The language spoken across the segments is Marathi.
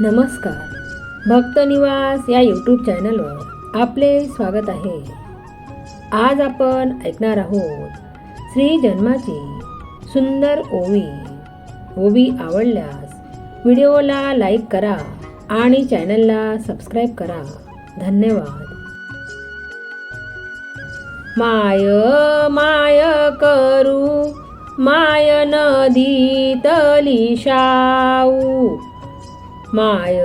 नमस्कार. भक्त निवास या यूट्यूब चॅनलवर आपले स्वागत आहे. आज आपण ऐकणार आहोत श्री जन्माची सुंदर ओवी. ओवी आवडल्यास व्हिडिओला लाईक करा आणि चॅनलला सबस्क्राईब करा. धन्यवाद. माय माय करू माय नदी तली शाऊ. माय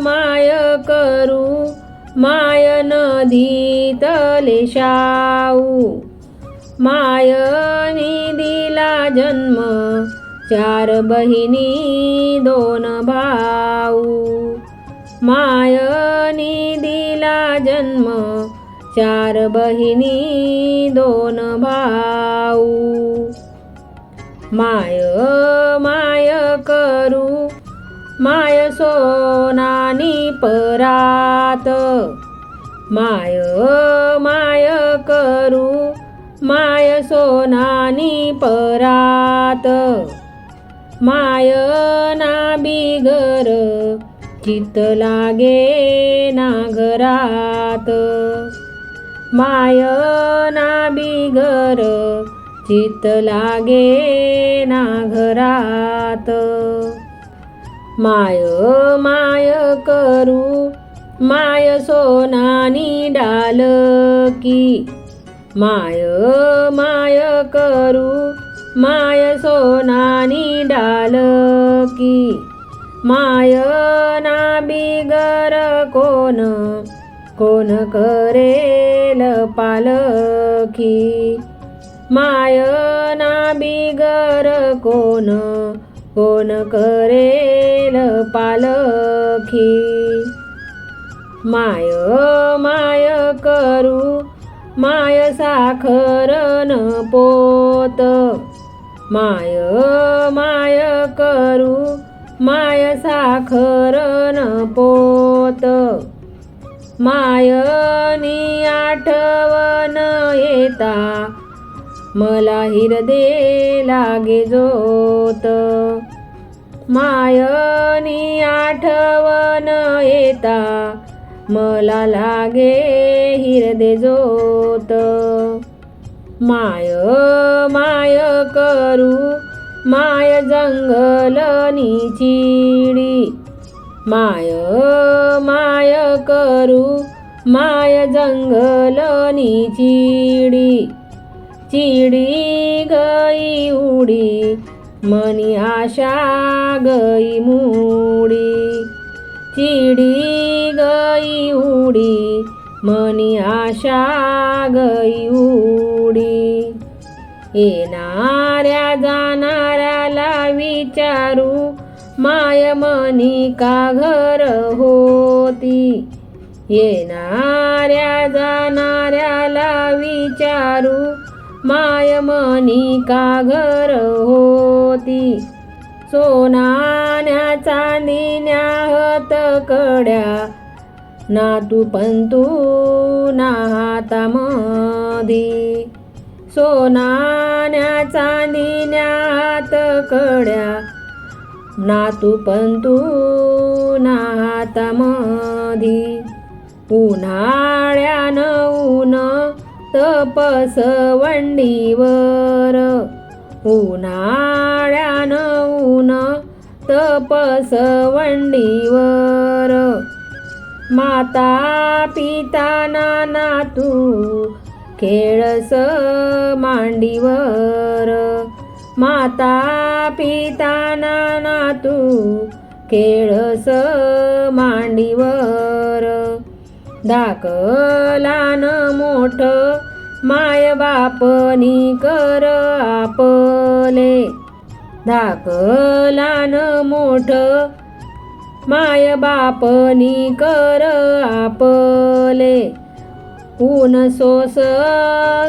माय करू माय नदी शाऊ. मायनी दिला जन्म चार बहिणी दोन भाऊ. मायनी दिला जन्म चार बहिणी दोन भाऊ. माय माय करू माय सोनानी परात। माय माय करू माय सोनानी परात। माय ना बिगर चित लागे ना घरात। माय ना बिगर चित लागे ना घरात। माय माय करू माय सोनानी डालकी माय माय करू माय सोनानी डालकी माय ना बिगर कोण कोण करेल पालखी माय ना बिगर कोण कोण करेल पालखी? माय माय करू माय साखर न पोत. माय माय करू माय साखर न पोत. मायनी आठवण येता मला हिरदे लागे जोत. मायनी आठवण येता मला लागे हिरदे जोत. माय माय करू माय जंगलनी चिडी. माय माय करू माय जंगलनी चिडी. चिडी गई उडी मनी आशा गई मुडी चिडी गई उडी मनी आशा गई उडी। येणाऱ्या जाणाऱ्याला विचारू माय मनी का घर होती? येणाऱ्या जाणाऱ्याला विचारू माय मनी का घर होती सोनान्या चांदिन्या हतकड्या नातू पंतू ना हातामधी सोनान्या चांदिन्या हातकड्या नातू पंतू ना हातामधी उन्हाळ्यान ऊन तपसवंडीवर. उन्हाळ्यान ऊन तपसवंडीवर. माता पिता नाना तू खेळस मांडीवर. माता पिता नाना तू खेळस मांडीवर. धाकलान मोठ. माय बापनी कर आपले. धाकलान मोठ. माय बापनी कर आपले. ऊन सोस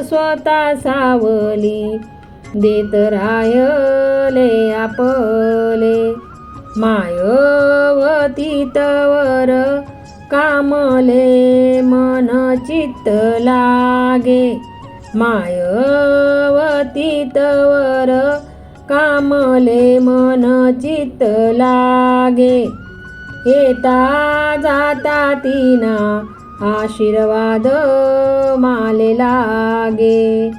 स्वतः सावली. देत रायले आपले. मायवती तवर कामले मन चित्त लागे. मायवती तवर कामले मन चित्त लागे. येता जाता तिना आशीर्वाद माले लागे.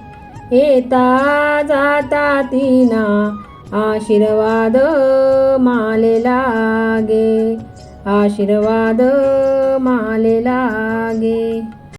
येता जाता तिना आशीर्वाद माले लागे. आशीर्वाद माले लागे.